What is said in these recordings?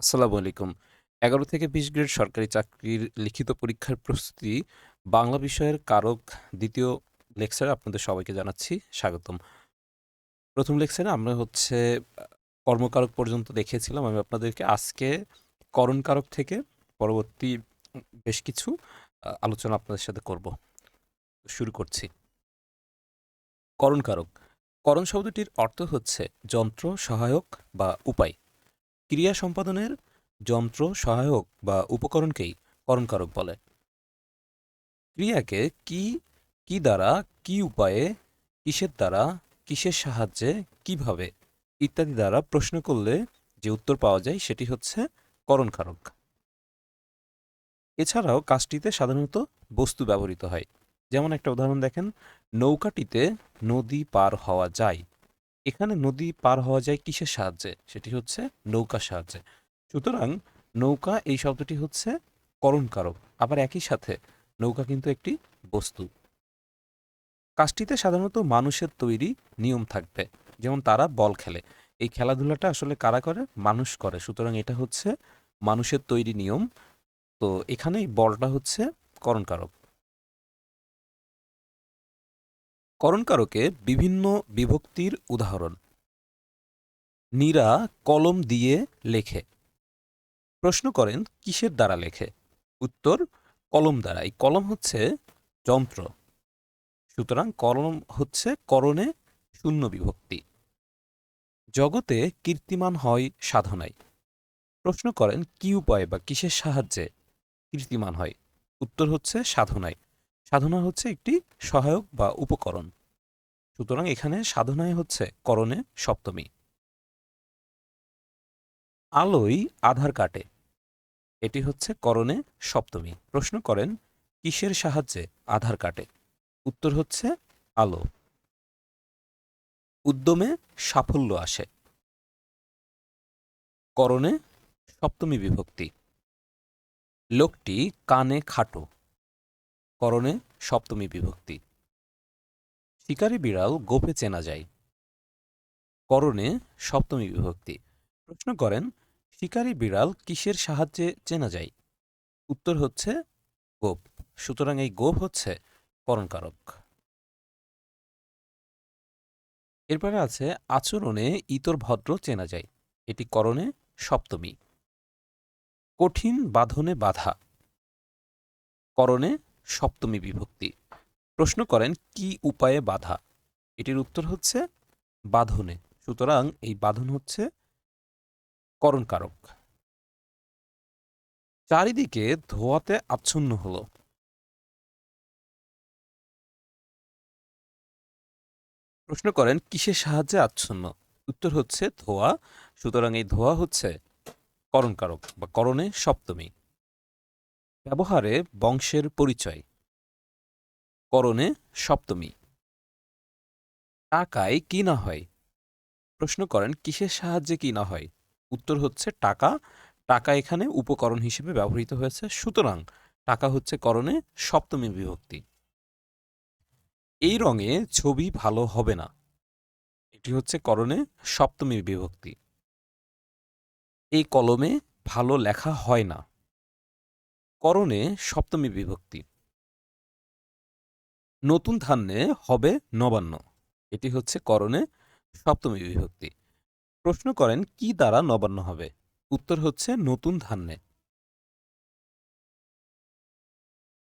আসসালামু আলাইকুম। ১১ থেকে ২০ গ্রেড সরকারি চাকরির লিখিত পরীক্ষার প্রস্তুতি বাংলা বিষয়ের কারক দ্বিতীয় লেকচারে আপনাদের সবাইকে জানাচ্ছি স্বাগতম। প্রথম লেকচারে আমরা হচ্ছে কর্মকারক পর্যন্ত দেখিয়েছিলাম। আমি আপনাদেরকে আজকে করণকারক থেকে পরবর্তী বেশ কিছু আলোচনা আপনাদের সাথে করব। শুরু করছি। করণকারক। করণ শব্দটির অর্থ হচ্ছে যন্ত্র, সহায়ক বা উপায়। ক্রিয়া সম্পাদনের যন্ত্র, সহায়ক বা উপকরণকেই করণকারক বলে। ক্রিয়াকে কি, কি দ্বারা, কি উপায়ে, কিসের দ্বারা, কিসের সাহায্যে, কীভাবে ইত্যাদি দ্বারা প্রশ্ন করলে যে উত্তর পাওয়া যায় সেটি হচ্ছে করণকারক। এছাড়াও কাজটিতে সাধারণত বস্তু ব্যবহৃত হয়। যেমন একটা উদাহরণ দেখেন, নৌকাটিতে নদী পার হওয়া যায়। এখানে নদী পার হওয়া যায় কিসের সাহায্যে? সেটি হচ্ছে নৌকার সাহায্যে। সুতরাং নৌকা এই শব্দটি হচ্ছে করণকারক। আবার একই সাথে নৌকা কিন্তু একটি বস্তু। কাজটিতে সাধারণত মানুষের তৈরি নিয়ম থাকবে। যেমন তারা বল খেলে। এই খেলাধুলাটা আসলে কারা করে? মানুষ করে। সুতরাং এটা হচ্ছে মানুষের তৈরি নিয়ম। তো এখানে বলটা হচ্ছে করণকারক। করণকারকে বিভিন্ন বিভক্তির উদাহরণ। নীরা কলম দিয়ে লেখে। প্রশ্ন করেন, কিসের দ্বারা লেখে? উত্তর, কলম দ্বারা। এই কলম হচ্ছে যন্ত্র। সুতরাং কলম হচ্ছে করণে শূন্য বিভক্তি। জগতে কীর্তিমান হয় সাধনায়। প্রশ্ন করেন, কি উপায় বা কিসের সাহায্যে কীর্তিমান হয়? উত্তর হচ্ছে সাধনায়। সাধনা হচ্ছে একটি সহায়ক বা উপকরণ। সুতরাং এখানে সাধনায় হচ্ছে করণে সপ্তমী। আলোয় আধার কাটে। এটি হচ্ছে করণে সপ্তমী। প্রশ্ন করেন, কিসের সাহায্যে আধার কাটে? উত্তর হচ্ছে আলো। উদ্যমে সাফল্য আসে। করণে সপ্তমী বিভক্তি। লোকটি কানে খাটো। করণে সপ্তমী বিভক্তি। শিকারী বিড়াল গোপে চেনা যায়। করণে সপ্তমী বিভক্তি। প্রশ্ন করেন, শিকারী বিড়াল কিসের সাহায্যে চেনা যায়? উত্তর হচ্ছে, গোপ। সুতরাং এই গোপ হচ্ছে করণকারক। এরপরে আছে, আচরণে ইতর ভদ্র চেনা যায়। এটি করণে সপ্তমী। কঠিন বাঁধনে বাধা। করণে সপ্তমী বিভক্তি। প্রশ্ন করেন, কি উপায়ে বাধা? এটির উত্তর হচ্ছে, বাঁধনে। সুতরাং এই বাঁধন হচ্ছে করণকারক। চারিদিকে ধোঁয়াতে আচ্ছন্ন হলো। প্রশ্ন করেন, কিসের সাহায্যে আচ্ছন্ন? উত্তর হচ্ছে ধোঁয়া। সুতরাং এই ধোঁয়া হচ্ছে করণকারক বা করণে সপ্তমী। ব্যবহারে বংশের পরিচয়। করণে সপ্তমী। টাকায় কি না হয়? প্রশ্ন করেন, কিসের সাহায্যে কি না হয়? উত্তর হচ্ছে, টাকা। টাকা এখানে উপকরণ হিসেবে ব্যবহৃত হয়েছে। সুতরাং টাকা হচ্ছে করণে সপ্তমী বিভক্তি। এই রঙে ছবি ভালো হবে না। এটি হচ্ছে করণে সপ্তমী বিভক্তি। এই কলমে ভালো লেখা হয় না। করণে সপ্তমী বিভক্তি। নতুন ধান্যে হবে নবান্ন। এটি হচ্ছে করণে সপ্তমী বিভক্তি। প্রশ্ন করেন, কি দ্বারা নবান্ন হবে? উত্তর হচ্ছে নতুন ধান্যে।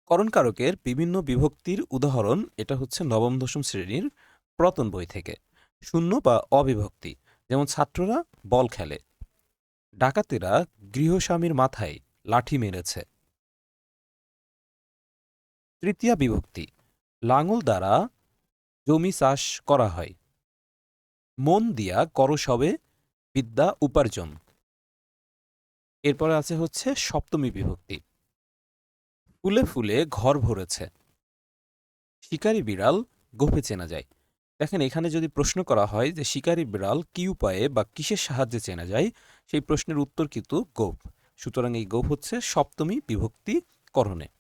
করণকারকের বিভিন্ন বিভক্তির উদাহরণ, এটা হচ্ছে নবম, দশম শ্রেণির প্রতন বই থেকে। শূন্য বা অবিভক্তি, যেমন ছাত্ররা বল খেলে। ডাকাতেরা গৃহস্বামীর মাথায় লাঠি মেরেছে। তৃতীয়া বিভক্তি, লাঙল দ্বারা জমি চাষ করা হয়। মন দিয়া করসবে বিদ্যা উপার্জন। এরপরে আছে হচ্ছে সপ্তমী বিভক্তি। ফুলে ফুলে ঘর ভরেছে। শিকারী বিড়াল গোপে চেনা যায়। দেখেন, এখানে যদি প্রশ্ন করা হয় যে শিকারী বিড়াল কি উপায়ে বা কিসের সাহায্যে চেনা যায়, সেই প্রশ্নের উত্তর কিন্তু গোপ। সুতরাং এই গোপ হচ্ছে সপ্তমী বিভক্তি করণে।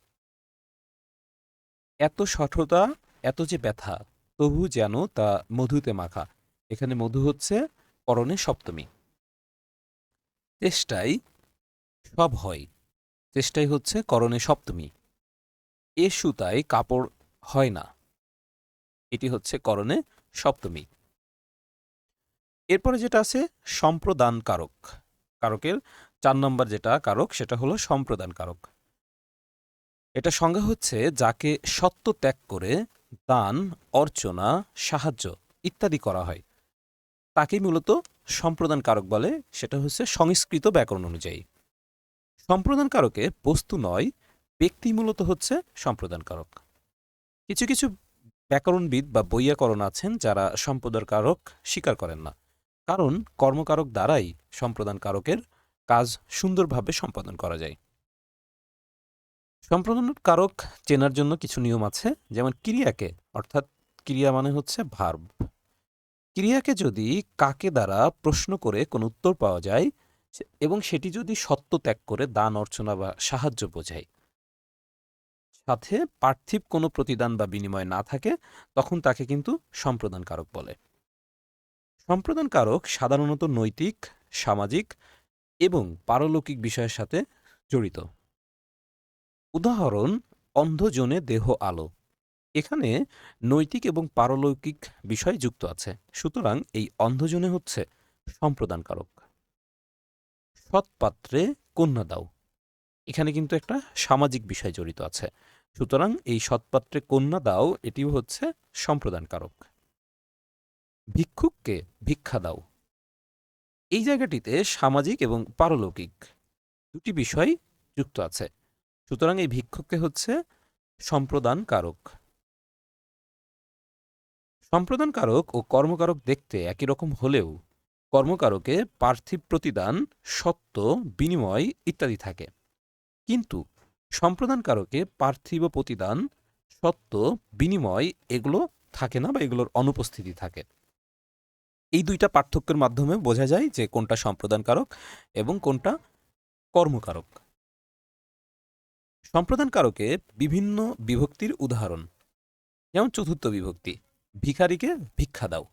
এত সঠতা, এত যে ব্যথা, তবু যেন তা মধুতে মাখা। এখানে মধু হচ্ছে করণে সপ্তমী। চেষ্টায় সব হয়। চেষ্টাই হচ্ছে করণে সপ্তমী। এ সুতায় কাপড় হয় না। এটি হচ্ছে করণে সপ্তমী। এরপরে যেটা আছে সম্প্রদান কারক কারকের চার নম্বর যেটা কারক, সেটা হলো সম্প্রদান কারক এটা সংজ্ঞা হচ্ছে যাকে সত্য ত্যাগ করে দান, অর্চনা, সাহায্য ইত্যাদি করা হয়। তাকেই মূলত সম্প্রদান কারক বলে, সেটা হচ্ছে সংস্কৃত ব্যাকরণ অনুযায়ী। সম্প্রদান কারকে বস্তু নয়, ব্যক্তি মূলত হচ্ছে সম্প্রদান কারক কিছু কিছু ব্যাকরণবিদ বা বৈয়াকরণ আছেন যারা সম্প্রদান কারক স্বীকার করেন না। কারণ কর্মকারক দ্বারাই সম্প্রদান কারকের কাজ সুন্দরভাবে সম্পাদন করা যায়। সম্প্রদান কারক চেনার জন্য কিছু নিয়ম আছে, যেমন ক্রিয়াকে, অর্থাৎ ক্রিয়া মানে হচ্ছে ভার্ব ক্রিয়াকে যদি কাকে দ্বারা প্রশ্ন করে কোনো উত্তর পাওয়া যায় এবং সেটি যদি সত্য ত্যাগ করে, দান, অর্চনা বা সাহায্য বোঝায়। সাথে পার্থিব কোনো প্রতিদান বা বিনিময় না থাকে, তখন তাকে কিন্তু সম্প্রদান কারক বলে। সম্প্রদান কারক সাধারণত নৈতিক, সামাজিক এবং পারলৌকিক বিষয়ের সাথে জড়িত। উদাহরণ, অন্ধজনে দেহ আলো। এখানে নৈতিক এবং পারলৌকিক বিষয় যুক্ত আছে, সুতরাং এই অন্ধজনে হচ্ছে সম্প্রদানকারক। সৎপাত্রে কন্যা দাও। এখানে কিন্তু একটা সামাজিক বিষয় জড়িত আছে, সুতরাং এই সৎপাত্রে কন্যা দাও, এটিও হচ্ছে সম্প্রদানকারক। ভিক্ষুককে ভিক্ষা দাও। এই জায়গাটিতে সামাজিক এবং পারলৌকিক দুটি বিষয় যুক্ত আছে সুতরাং এই ভিক্ষুককে হচ্ছে সম্প্রদান কারক সম্প্রদান কারক ও কর্মকারক দেখতে একই রকম হলেও কর্মকারকে পার্থিব প্রতিদান, সত্য, বিনিময় ইত্যাদি থাকে। কিন্তু সম্প্রদান কারকে পার্থিব প্রতিদান, সত্য, বিনিময় এগুলো থাকে না বা এগুলোর অনুপস্থিতি থাকে। এই দুইটা পার্থক্যের মাধ্যমে বোঝা যায় যে কোনটা সম্প্রদান কারক এবং কোনটা কর্মকারক। সম্প্রদান কারকে বিভিন্ন বিভক্তির উদাহরণ, যেমন চতুর্থ বিভক্তি, ভিখারিকে ভিক্ষা দাও।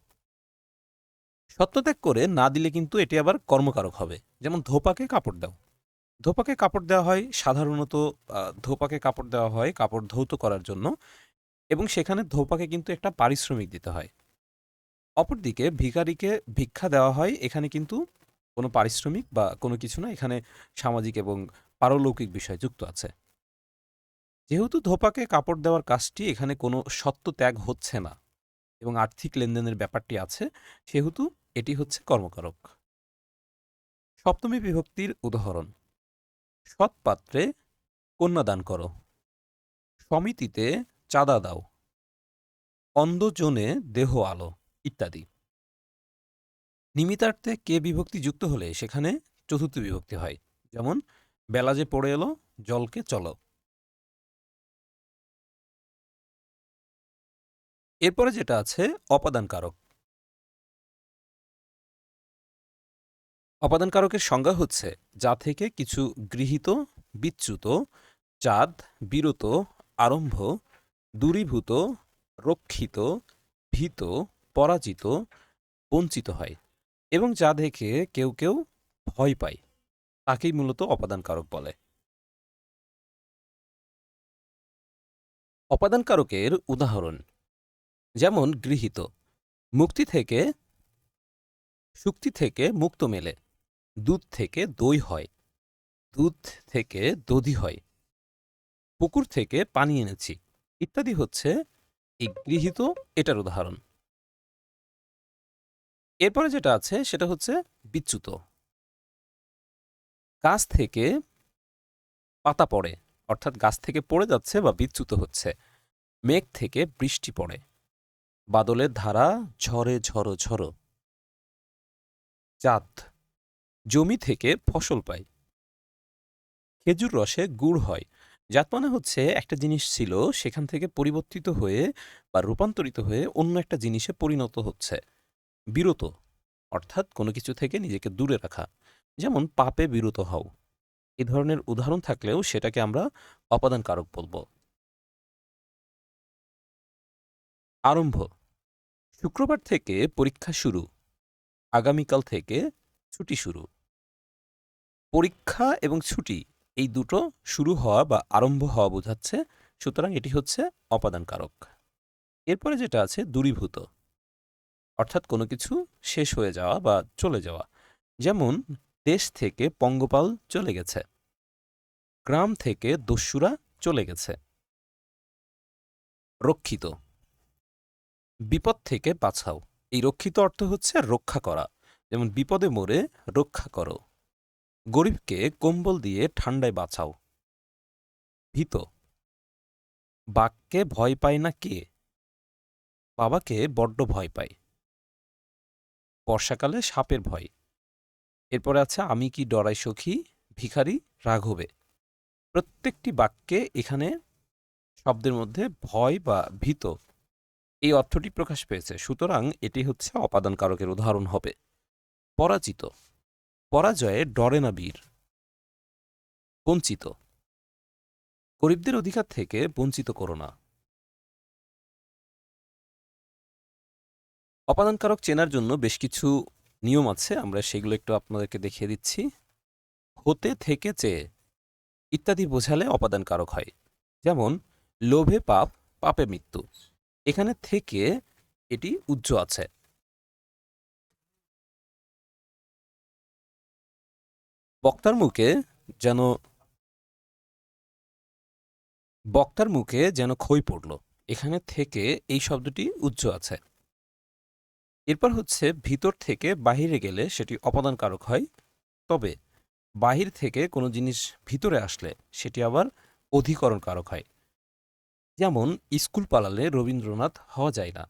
সত্যত্যাগ করে না দিলে কিন্তু এটি আবার কর্মকারক হবে। যেমন ধোপাকে কাপড় দাও। ধোপাকে কাপড় দেওয়া হয় সাধারণত ধোপাকে কাপড় দেওয়া হয় কাপড় ধৌত করার জন্য এবং সেখানে ধোপাকে কিন্তু একটা পারিশ্রমিক দিতে হয়। অপরদিকে ভিখারিকে ভিক্ষা দেওয়া হয়, এখানে কিন্তু কোনো পারিশ্রমিক বা কোনো কিছু না, এখানে সামাজিক এবং পারলৌকিক বিষয় যুক্ত আছে। যেহেতু ধোপাকে কাপড় দেওয়ার কাজটি এখানে কোনো সত্য ত্যাগ হচ্ছে না এবং আর্থিক লেনদেনের ব্যাপারটি আছে, সেহেতু এটি হচ্ছে কর্মকারক। সপ্তমী বিভক্তির উদাহরণ। সৎপাত্রে কন্যাদান করো। সমিতিতে চাঁদা দাও। অন্ধজনে দেহ আলো, ইত্যাদি। নিমিতার্থে কে বিভক্তি যুক্ত হলে সেখানে চতুর্থ বিভক্তি হয়। যেমন, বেলা যে পড়ে এলো, জলকে চলো। এরপরে যেটা আছে অপাদান কারক অপাদান কারকের সংজ্ঞা হচ্ছে, যা থেকে কিছু গৃহীত, বিচ্যুত, চাঁদ, বিরত, আরম্ভ, দূরীভূত, রক্ষিত, ভীত, পরাজিত, বঞ্চিত হয়, এবং যা দেখে কেউ কেউ ভয় পায়। তাকেই মূলত অপাদান কারক বলে। অপাদান কারকের উদাহরণ যেমন গৃহীত। মুক্তি থেকে শুক্তি থেকে মুক্ত মেলে। দুধ থেকে দই হয়। দুধ থেকে দধি হয়। পুকুর থেকে পানি এনেছি। ইত্যাদি হচ্ছে এই গৃহীত এটার উদাহরণ। এরপরে যেটা আছে সেটা হচ্ছে বিচ্যুত। গাছ থেকে পাতা পড়ে, অর্থাৎ গাছ থেকে পড়ে যাচ্ছে বা বিচ্যুত হচ্ছে। মেঘ থেকে বৃষ্টি পড়ে। বাদলের ধারা ঝরে ঝরো ঝরো। চাঁদ, জমি থেকে ফসল পাই। খেজুর রসে গুড় হয়। জাত মানে হচ্ছে একটা জিনিস ছিল সেখান থেকে পরিবর্তিত হয়ে বা রূপান্তরিত হয়ে অন্য একটা জিনিসে পরিণত হচ্ছে। বিরত, অর্থাৎ কোনো কিছু থেকে নিজেকে দূরে রাখা। যেমন পাপে বিরত হও। এ ধরনের উদাহরণ থাকলেও সেটাকে আমরা অপাদান কারক বলব। আরম্ভ। শুক্রবার থেকে পরীক্ষা শুরু। আগামীকাল থেকে ছুটি শুরু। পরীক্ষা এবং ছুটি এই দুটো শুরু হওয়া বা আরম্ভ হওয়া বোঝাচ্ছে, সুতরাং এটি হচ্ছে অপাদান কারক এরপরে যেটা আছে, দূরীভূত। অর্থাৎ কোনো কিছু শেষ হয়ে যাওয়া বা চলে যাওয়া। যেমন, দেশ থেকে পঙ্গপাল চলে গেছে। গ্রাম থেকে দস্যুরা চলে গেছে। রক্ষিত। বিপদ থেকে বাঁচাও। এই রক্ষিত অর্থ হচ্ছে রক্ষা করা। যেমন বিপদে মোরে রক্ষা করো। গরিবকে কম্বল দিয়ে ঠান্ডায় বাঁচাও। ভীত। বাঘকে ভয় পায় না কে? বাবাকে বড্ড ভয় পায়। বর্ষাকালে সাপের ভয়। এরপরে আছে, আমি কি ডরাই সখী, ভিখারি, রাঘবে? প্রত্যেকটি বাক্যে এখানে শব্দের মধ্যে ভয় বা ভীত এই অর্থটি প্রকাশ পেয়েছে। সুতরাং এটি হচ্ছে অপাদান কারকের উদাহরণ হবে। পরাজিত। পরাজয়ে ডরে না বীর। বঞ্চিত। গরিবদের অধিকার থেকে বঞ্চিত করো না। অপাদানকারক চেনার জন্য বেশ কিছু নিয়ম আছে, আমরা সেগুলো একটু আপনাদেরকে দেখিয়ে দিচ্ছি। হতে থেকে চেয়ে ইত্যাদি বোঝালে অপাদানকারক হয়। যেমন, লোভে পাপ, পাপে মৃত্যু। এখানে থেকে এটি উজ্জ্ব আছে। বক্তার মুখে যেন বক্তার মুখে যেন খই পড়ল। এখানে থেকে এই শব্দটি উজ্জ্ব আছে। এরপর হচ্ছে ভিতর থেকে বাহিরে গেলে সেটি অপাদানকারক হয়। তবে বাহির থেকে কোনো জিনিস ভিতরে আসলে সেটি আবার অধিকরণ কারক হয়। যেমন, স্কুল পালালে রবীন্দ্রনাথ হওয়া যায় না।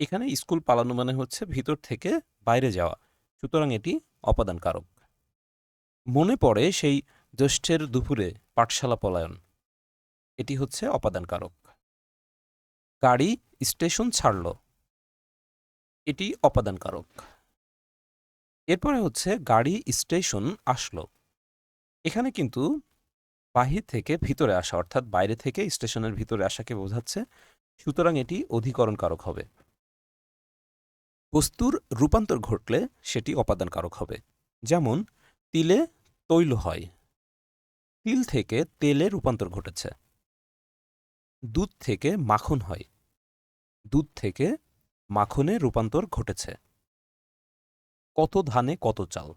এখানে স্কুল পালানো মানে হচ্ছে ভিতর থেকে বাইরে যাওয়া, সুতরাং এটি অপাদান কারক মনে পড়ে সেই জ্যৈষ্ঠের দুপুরে পাঠশালা পলায়ন। এটি হচ্ছে অপাদান কারক গাড়ি স্টেশন ছাড়ল। এটি অপাদান কারক এরপরে হচ্ছে গাড়ি স্টেশন আসলো। এখানে কিন্তু বাহির থেকে ভিতরে আসা, অর্থাৎ বাইরে থেকে স্টেশনের ভিতরে আসাকে বোঝাচ্ছে, সুতরাং এটি অধিকরণ কারক হবে। বস্তুর রূপান্তর ঘটলে সেটি অপাদান কারক হবে। যেমন, তিলে তৈল হয়। তিল থেকে তেলে রূপান্তর ঘটেছে। দুধ থেকে মাখন হয়। দুধ থেকে মাখনে রূপান্তর ঘটেছে। কত ধানে কত চাল।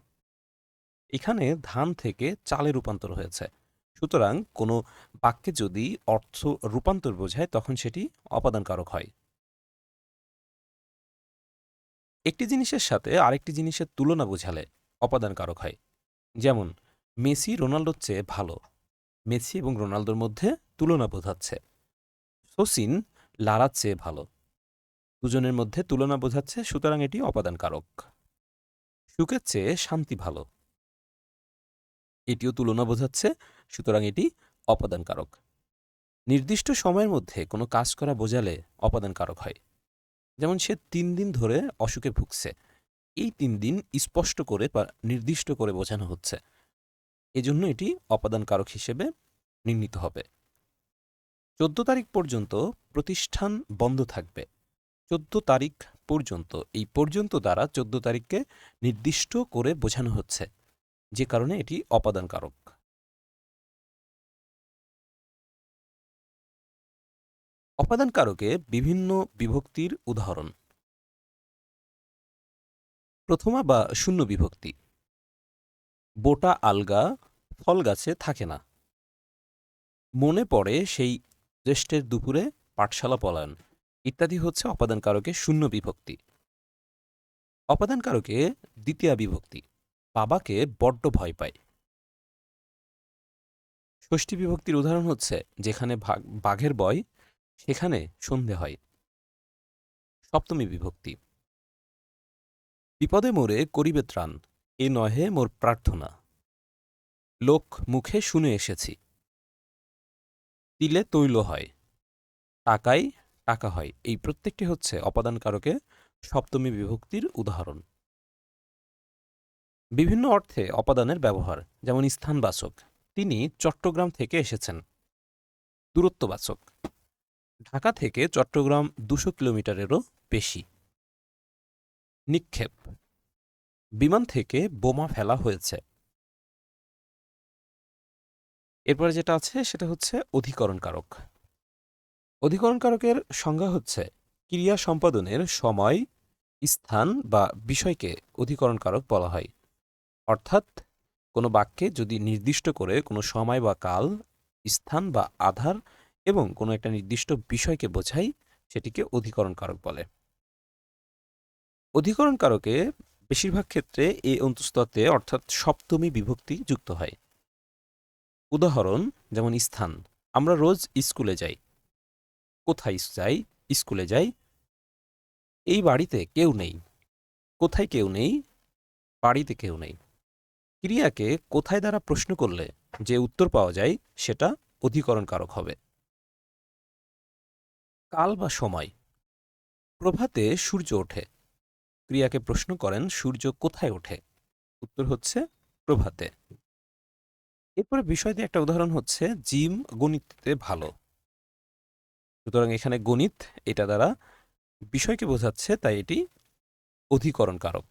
এখানে ধান থেকে চালে রূপান্তর হয়েছে। সুতরাং কোনো বাক্যে যদি অর্থ রূপান্তর বোঝায়, তখন সেটি অপাদানকারক হয়। একটি জিনিসের সাথে আরেকটি জিনিসের তুলনা বোঝালে অপাদানকারক হয়। যেমন, মেসি রোনাল্ডোর চেয়ে ভালো। মেসি এবং রোনালদোর মধ্যে তুলনা বোঝাচ্ছে। সচিন লারার চেয়ে ভালো। দুজনের মধ্যে তুলনা বোঝাচ্ছে, সুতরাং এটি অপাদানকারক। সুখের চেয়ে শান্তি ভালো। এটিও তুলনা বোঝাচ্ছে সুতরাং এটি অপাদানকারক। নির্দিষ্ট সময়ের মধ্যে কোনো কাজ করা বোঝালে অপাদানকারক হয়। যেমন সে তিন দিন ধরে অসুখে ভুগছে। এই তিন দিন স্পষ্ট করে বা নির্দিষ্ট করে বোঝানো হচ্ছে। এজন্য এটি অপাদানকারক হিসেবে নির্ণীত হবে। চোদ্দ তারিখ পর্যন্ত প্রতিষ্ঠান বন্ধ থাকবে। চোদ্দ তারিখ পর্যন্ত, এই পর্যন্ত দ্বারা চোদ্দ তারিখকে নির্দিষ্ট করে বোঝানো হচ্ছে। যে কারণে এটি অপাদানকারক। অপাদানকারকে বিভিন্ন বিভক্তির উদাহরণ। প্রথমা বা শূন্য বিভক্তি। বোটা আলগা ফল গাছে থাকে না। মনে পড়ে সেই জ্যেষ্ঠের দুপুরে পাঠশালা পলায়ন। ইত্যাদি হচ্ছে অপাদানকারকে শূন্য বিভক্তি। অপাদানকারকে দ্বিতীয়া বিভক্তি। বাবাকে বড্ড ভয় পায়। ষষ্ঠী বিভক্তির উদাহরণ হচ্ছে যেখানে বাঘের বয় সেখানে সন্ধে হয়। সপ্তমী বিভক্তি। বিপদে মোরে করিবে ত্রাণ, এ নহে মোর প্রার্থনা। লোক মুখে শুনে এসেছি। তিলে তৈল হয়, টাকাই টাকা হয়। এই প্রত্যেকটি হচ্ছে অপাদানকারকে সপ্তমী বিভক্তির উদাহরণ। বিভিন্ন অর্থে অপাদানের ব্যবহার, যেমন স্থানবাচক। তিনি চট্টগ্রাম থেকে এসেছেন। দূরত্ববাচক। ঢাকা থেকে চট্টগ্রাম দুশো কিলোমিটারেরও বেশি। নিক্ষেপ। বিমান থেকে বোমা ফেলা হয়েছে। এরপরে যেটা আছে, সেটা হচ্ছে অধিকরণ কারক অধিকরণ কারকের সংজ্ঞা হচ্ছে ক্রিয়া সম্পাদনের সময়, স্থান বা বিষয়কে অধিকরণ কারক বলা হয়। অর্থাৎ কোনো বাক্যে যদি নির্দিষ্ট করে কোনো সময় বা কাল, স্থান বা আধার এবং কোনো একটা নির্দিষ্ট বিষয়কে বোঝাই সেটিকে অধিকরণ কারক বলে। অধিকরণ কারকে বেশিরভাগ ক্ষেত্রে এ অন্তস্ততে অর্থাৎ সপ্তমী বিভক্তি যুক্ত হয়। উদাহরণ, যেমন স্থান, আমরা রোজ স্কুলে যাই। কোথায় যাই? স্কুলে যাই। এই বাড়িতে কেউ নেই। কোথায় কেউ নেই? বাড়িতে কেউ নেই। ক্রিয়াকে কোথায় দ্বারা প্রশ্ন করলে যে উত্তর পাওয়া যায় সেটা অধিকরণ কারক হবে। কাল বা সময়? প্রভাতে সূর্য ওঠে। ক্রিয়াকে প্রশ্ন করেন, সূর্য কোথায় ওঠে? উত্তর হচ্ছে, প্রভাতে। এরপরে বিষয় দিয়ে একটা উদাহরণ হচ্ছে, জিম গণিতে ভালো। সুতরাং এখানে গণিত, এটা দ্বারা বিষয়কে বোঝাচ্ছে, তাই এটি অধিকরণ কারক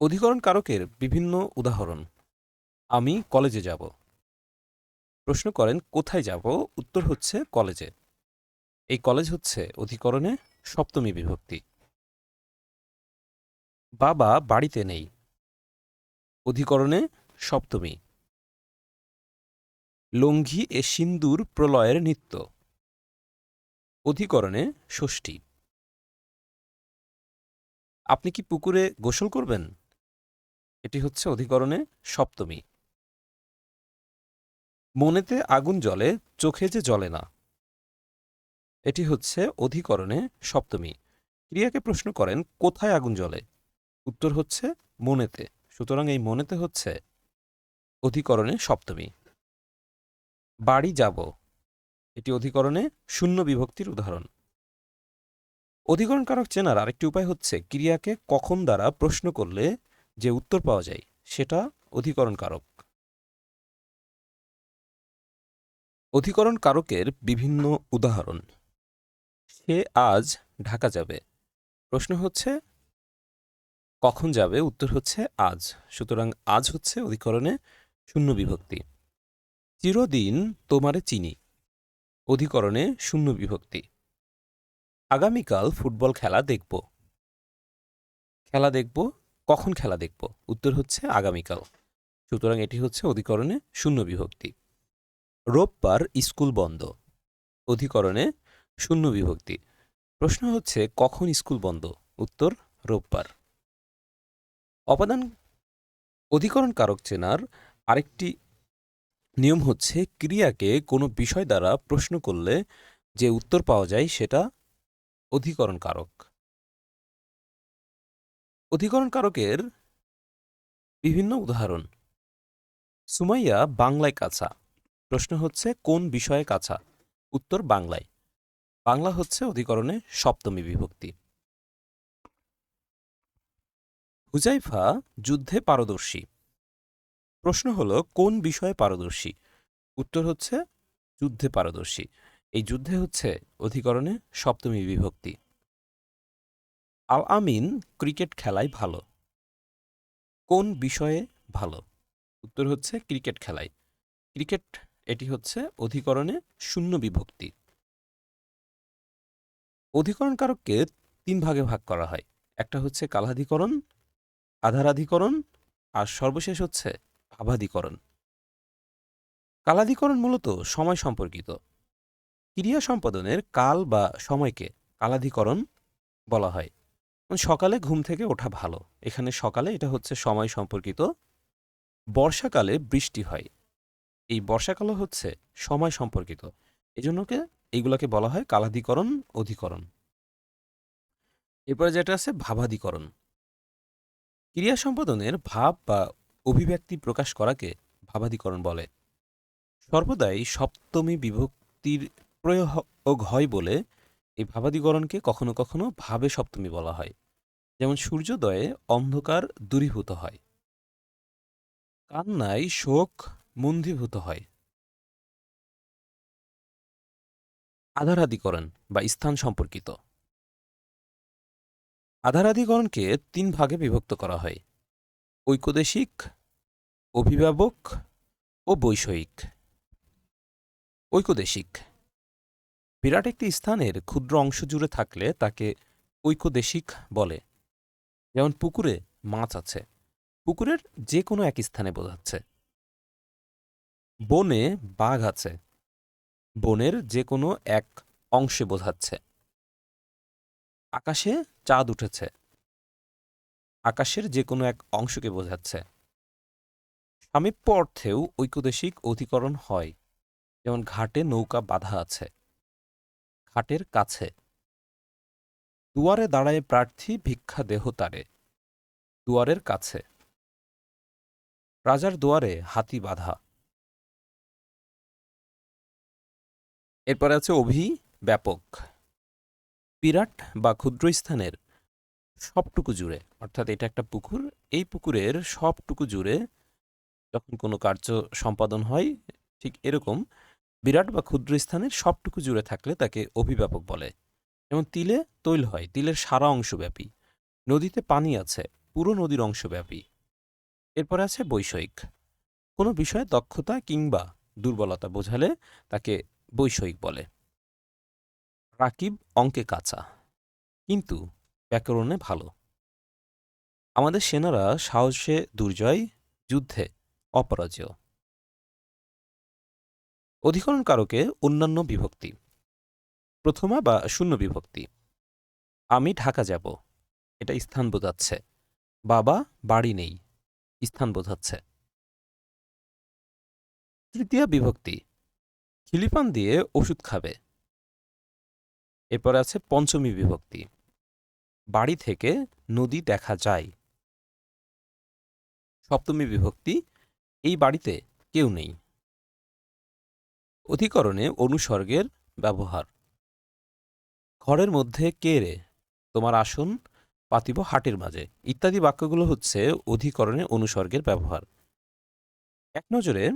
অধিকরণ কারকের বিভিন্ন উদাহরণ। আমি কলেজে যাব। প্রশ্ন করেন, কোথায় যাব? উত্তর হচ্ছে, কলেজে। এই কলেজ হচ্ছে অধিকরণে সপ্তমী বিভক্তি। বাবা বাড়িতে নেই। অধিকরণে সপ্তমী। লঙ্ঘি এ সিন্দুর প্রলয়ের নিত্য। অধিকরণে ষষ্ঠী। আপনি কি পুকুরে গোসল করবেন? এটি হচ্ছে অধিকরণে সপ্তমী। মনেতে আগুন জ্বলে, চোখে যে জ্বলে না। এটি হচ্ছে অধিকরণে সপ্তমী। ক্রিয়াকে প্রশ্ন করেন, কোথায় আগুন জ্বলে? উত্তর হচ্ছে, মনেতে। সুতরাং এই মনেতে হচ্ছে অধিকরণে সপ্তমী। বাড়ি যাব। এটি অধিকরণে শূন্য বিভক্তির উদাহরণ। অধিকরণকারক চেনার আরেকটি উপায় হচ্ছে, ক্রিয়াকে কখন দ্বারা প্রশ্ন করলে যে উত্তর পাওয়া যায়, সেটা অধিকরণ অধিকরণ কারকের বিভিন্ন উদাহরণ। সে আজ ঢাকা যাবে। প্রশ্ন হচ্ছে, কখন যাবে? উত্তর হচ্ছে আজ। সুতরাং আজ হচ্ছে অধিকরণে শূন্য বিভক্তি। চিরদিন তোমারে চিনি। অধিকরণে শূন্য বিভক্তি। আগামীকাল ফুটবল খেলা দেখব। খেলা দেখব? কখন খেলা দেখব? উত্তর হচ্ছে আগামীকাল। সুতরাং এটি হচ্ছে অধিকরণে শূন্য বিভক্তি। রোববার স্কুল বন্ধ। অধিকরণে শূন্য বিভক্তি। প্রশ্ন হচ্ছে, কখন স্কুল বন্ধ? উত্তর, রোববার। অপাদান অধিকরণ কারক চেনার আরেকটি নিয়ম হচ্ছে, ক্রিয়াকে কোনো বিষয় দ্বারা প্রশ্ন করলে যে উত্তর পাওয়া যায় সেটা অধিকরণ কারক অধিকরণ কারকের বিভিন্ন উদাহরণ। সুমাইয়া বাংলায় কাছা প্রশ্ন হচ্ছে, কোন বিষয়ে কাছা উত্তর বাংলায়। বাংলা হচ্ছে অধিকরণে সপ্তমী বিভক্তি। হুজাইফা যুদ্ধে পারদর্শী। প্রশ্ন হলো, কোন বিষয়ে পারদর্শী? উত্তর হচ্ছে, যুদ্ধে পারদর্শী। এই যুদ্ধে হচ্ছে অধিকরণে সপ্তমী বিভক্তি। আল আমিন ক্রিকেট খেলায় ভালো। কোন বিষয়ে ভালো? উত্তর হচ্ছে, ক্রিকেট খেলায়। ক্রিকেট এটি হচ্ছে অধিকরণে শূন্য বিভক্তি। অধিকরণ কারককে তিন ভাগে ভাগ করা হয়। একটা হচ্ছে কালাধিকরণ, আধারাধিকরণ আর সর্বশেষ হচ্ছে ভাবাধিকরণ কালাধিকরণ মূলত সময় সম্পর্কিত। ক্রিয়া সম্পাদনের কাল বা সময়কে কালাধিকরণ বলা হয়। সকালে ঘুম থেকে ওঠা ভালো। এখানে সকালে এটা হচ্ছে সময় সম্পর্কিত। বর্ষাকালে বৃষ্টি হয়। এই বর্ষাকালও হচ্ছে সময় সম্পর্কিত। এজন্যকে এইগুলোকে বলা হয় কালাধিকরণ, অধিকরণ। এরপরে যেটা আছে ভাবাধিকরণ। ক্রিয়া সম্পাদনের ভাব বা অভিব্যক্তি প্রকাশ করাকে ভাবাধিকরণ বলে। সর্বদাই সপ্তমী বিভক্তির প্রয়োগ হয় বলে এই ভাবাধিকরণকে কখনো কখনো ভাবে সপ্তমী বলা হয়। যেমন সূর্যোদয়ে অন্ধকার দূরীভূত হয়। কান্নায় শোক মন্দীভূত হয়। আধারাধিকরণ বা স্থান সম্পর্কিত। আধারাধিকরণকে তিন ভাগে বিভক্ত করা হয়। ঐকদেশিক, অভিভাবক ও বৈষয়িক। ঐকদেশিক। বিরাট একটি স্থানের ক্ষুদ্র অংশ জুড়ে থাকলে তাকে ঐকদেশিক বলে। যেমন পুকুরে মাছ আছে। পুকুরের যে কোনো এক স্থানে বোঝাচ্ছে। বনে বাঘ আছে। বনের যে কোনো এক অংশে বোঝাচ্ছে। আকাশে চাঁদ উঠেছে। আকাশের যে কোনো এক অংশকে বোঝাচ্ছে। সামীপ্য অর্থেও ঐক্যদেশিক অধিকরণ হয়। যেমন ঘাটে নৌকা বাঁধা আছে। ঘাটের কাছে। দুয়ারে দাঁড়ায় প্রার্থী ভিক্ষা দেহ তারে। দুয়ারের কাছে। রাজার দুয়ারে হাতি বাঁধা। এরপরে আছে অভি ব্যাপক বিরাট বা ক্ষুদ্র স্থানের সবটুকু জুড়ে, অর্থাৎ এটা একটা পুকুর, এই পুকুরের সবটুকু জুড়ে যখন কোনো কার্য সম্পাদন হয়, ঠিক এরকম বিরাট বা ক্ষুদ্র স্থানের সবটুকু জুড়ে থাকলে তাকে অভিব্যাপক বলে। যেমন তিলে তৈল হয়, তিলের সারা অংশব্যাপী। নদীতে পানি আছে, পুরো নদীর অংশব্যাপী। এরপরে আছে বৈষয়িক। কোনো বিষয়ে দক্ষতা কিংবা দুর্বলতা বোঝালে তাকে বৈষয়িক বলে। রাকিব অঙ্কে কাঁচা, কিন্তু ব্যাকরণে ভালো। আমাদের সেনারা সাহসে দুর্জয়, যুদ্ধে অপরাজয়। অধিকরণ কারকে অন্যান্য বিভক্তি, প্রথমা বা শূন্য বিভক্তি। আমি ঢাকা যাব, এটা স্থান বোঝাচ্ছে। বাবা, বাড়ি নেই, স্থান বোঝাচ্ছে। তৃতীয় বিভক্তি খিলিপান দিয়ে ওষুধ খাবে। এরপর আছে পঞ্চমী বিভক্তি। বাড়ি থেকে নদী দেখা যায়। সপ্তমী বিভক্তি, এই বাড়িতে কেউ নেই। অধিকরণে অনুসর্গের ব্যবহার। ঘরের মধ্যে কে রে? তোমার আসন পাতিব হাটের মাঝে। ইত্যাদি বাক্যগুলো হচ্ছে অধিকরণে অনুসর্গের ব্যবহার। এক নজরে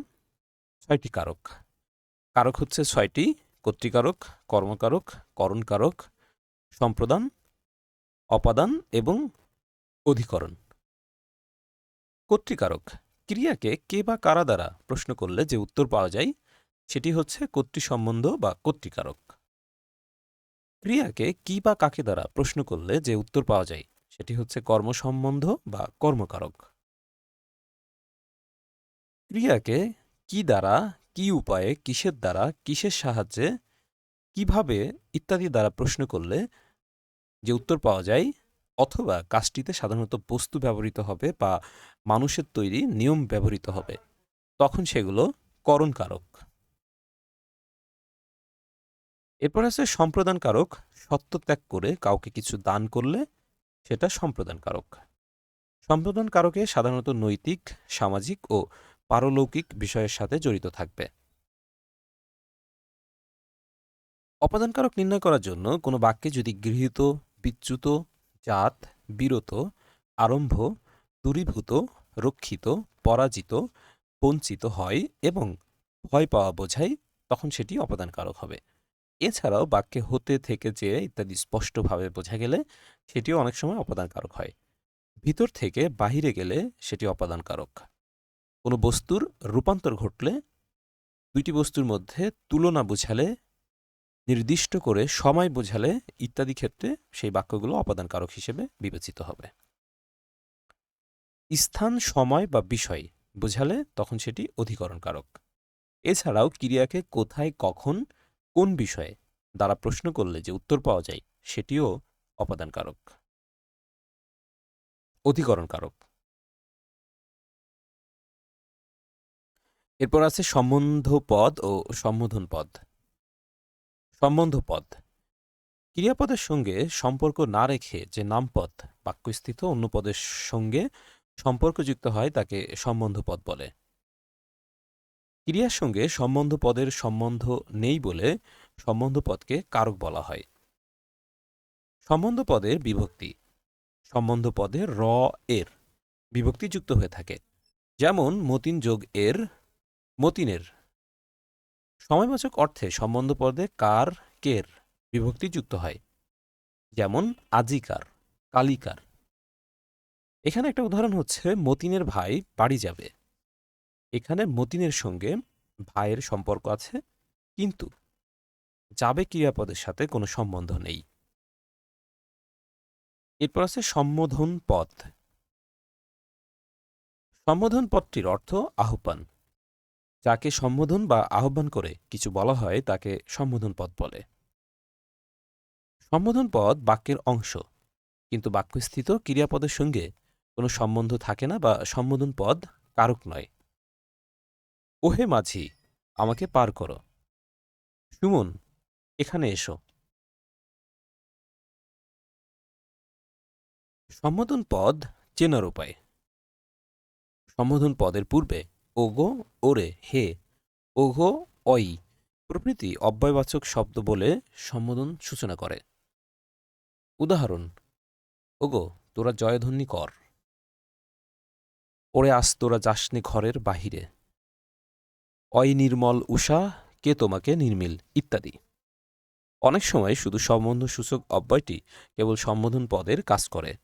ছয়টি কারক। কারক হচ্ছে ছয়টি, কর্তৃকারক, কর্মকারক, করণকারক, সম্প্রদান, অপাদান এবং অধিকরণ। কর্তৃকারক ক্রিয়াকে কে বা কারা দ্বারা প্রশ্ন করলে যে উত্তর পাওয়া যায়, সেটি হচ্ছে কর্তৃ সম্বন্ধ বা কর্তৃকারক। ক্রিয়াকে কি বা কাকে দ্বারা প্রশ্ন করলে যে উত্তর পাওয়া যায়, সেটি হচ্ছে কর্মসম্বন্ধ বা কর্মকারক। ক্রিয়াকে কি দ্বারা কি উপায়ে কিসের দ্বারা, কিসের সাহায্যে, কীভাবে ইত্যাদি দ্বারা প্রশ্ন করলে যে উত্তর পাওয়া যায়, অথবা কাজটিতে সাধারণত বস্তু ব্যবহৃত হবে বা মানুষের তৈরি নিয়ম ব্যবহৃত হবে, তখন সেগুলো করণকারক। এরপর আছে সম্প্রদানকারক, সত্য ত্যাগ করে কাউকে কিছু দান করলে সেটা সম্প্রদানকারক। সম্প্রদানকারকে সাধারণত নৈতিক, সামাজিক ও পারলৌকিক বিষয়ের সাথে জড়িত থাকবে। অপাদানকারক নির্ণয় করার জন্য কোনো বাক্যে যদি গৃহীত, বিচ্যুত, জাত, বিরত, আরম্ভ, দূরীভূত, রক্ষিত, পরাজিত, বঞ্চিত হয় এবং ভয় পাওয়া বোঝায়, তখন সেটি অপাদানকারক হবে। এছাড়াও বাক্যে হতে, থেকে, যে ইত্যাদি স্পষ্টভাবে বোঝা গেলে সেটিও অনেক সময় অপাদানকারক হয়। ভিতর থেকে বাহিরে গেলে সেটি অপাদানকারক। কোনো বস্তুর রূপান্তর ঘটলে দুইটি বস্তুর মধ্যে তুলনা বোঝালে, নির্দিষ্ট করে সময় বোঝালে ইত্যাদি ক্ষেত্রে সেই বাক্যগুলো অপাদানকারক হিসেবে বিবেচিত হবে। স্থান, সময় বা বিষয় বোঝালে তখন সেটি অধিকরণকারক। এছাড়াও ক্রিয়াকে কোথায়, কখন, কোন বিষয়ে দ্বারা প্রশ্ন করলে যে উত্তর পাওয়া যায় সেটিও অপাদানকারক। অধিকরণকারক। এরপর আছে সম্বন্ধ পদ ও সম্বোধন পদ সম্বন্ধ পদ ক্রিয়াপদের সঙ্গে সম্পর্ক না রেখে যে নামপদ, বাক্যস্থিত অন্য পদের সঙ্গে সম্পর্কযুক্ত হয়, তাকে সম্বন্ধ পদ বলে। ক্রিয়ার সঙ্গে সম্বন্ধ পদের সম্বন্ধ নেই বলে সম্বন্ধ পদকে কারক বলা হয়। সম্বন্ধ পদের বিভক্তি। সম্বন্ধ পদে র এর বিভক্তি যুক্ত হয়ে থাকে। যেমন মতিন যোগ এর মতিনের। সময়বাচক অর্থে সম্বন্ধ পদে কার কের বিভক্তি যুক্ত হয়? যেমন আজিকার, কালিকার। এখানে একটা উদাহরণ হচ্ছে, মতিনের ভাই বাড়ি যাবে। এখানে মতিনের সঙ্গে ভাইয়ের সম্পর্ক আছে, কিন্তু যাবে ক্রিয়াপদের সাথে কোনো সম্বন্ধ নেই। এরপর আছে সম্বোধন পদ সম্বোধন পদটির অর্থ আহ্বান। যাকে সম্বোধন বা আহ্বান করে কিছু বলা হয়, তাকে সম্বোধন পদ বলে। সম্বোধন পদ বাক্যের অংশ। কিন্তু বাক্যস্থিত ক্রিয়াপদের সঙ্গে কোনো সম্বন্ধ থাকে না বা সম্বোধন পদ কারক নয়। ওহে মাঝি, আমাকে পার করো। সুমন, এখানে এসো। সম্বোধন পদ চেনার উপায়। সম্বোধন পদের পূর্বে ওগো ওরে হে, ওগো অই প্রভৃতি অব্যয়বাচক শব্দ বলে সম্বোধন সূচনা করে। উদাহরণ, ওগো, তোরা জয়ধ্বনি কর। ওরে আস তোরা যাসনি ঘরের বাহিরে। অয় নির্মল উষা, কে তোমাকে নির্মিল? ইত্যাদি। অনেক সময় শুধু সম্বন্ধ সূচক অব্যয়টি কেবল সম্বোধন পদের কাজ করে।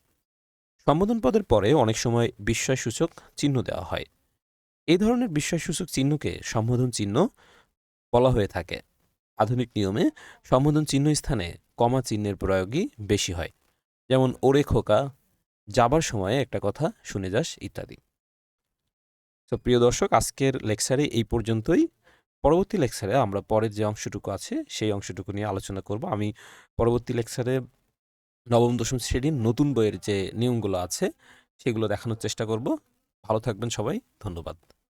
সম্বোধন পদের পরে অনেক সময় বিস্ময়সূচক চিহ্ন দেওয়া হয়। এই ধরনের বিস্ময়সূচক চিহ্নকে সম্বোধন চিহ্ন বলা হয়ে থাকে। আধুনিক নিয়মে সম্বোধন চিহ্ন স্থানে কমা চিহ্নের প্রয়োগই বেশি হয়। যেমন, ওরে খোকা, যাবার সময়ে একটা কথা শুনে যাস, ইত্যাদি। তো প্রিয় দর্শক, আজকের লেকচারে এই পর্যন্তই। পরবর্তী লেকচারে আমরা পরের যে অংশটুকু আছে, সেই অংশটুকু নিয়ে আলোচনা করব। আমি পরবর্তী লেকচারে নবম, দশম শ্রেণির নতুন বইয়ের যে নিয়মগুলো আছে, সেগুলো দেখানোর চেষ্টা করব। ভালো থাকবেন সবাই। ধন্যবাদ।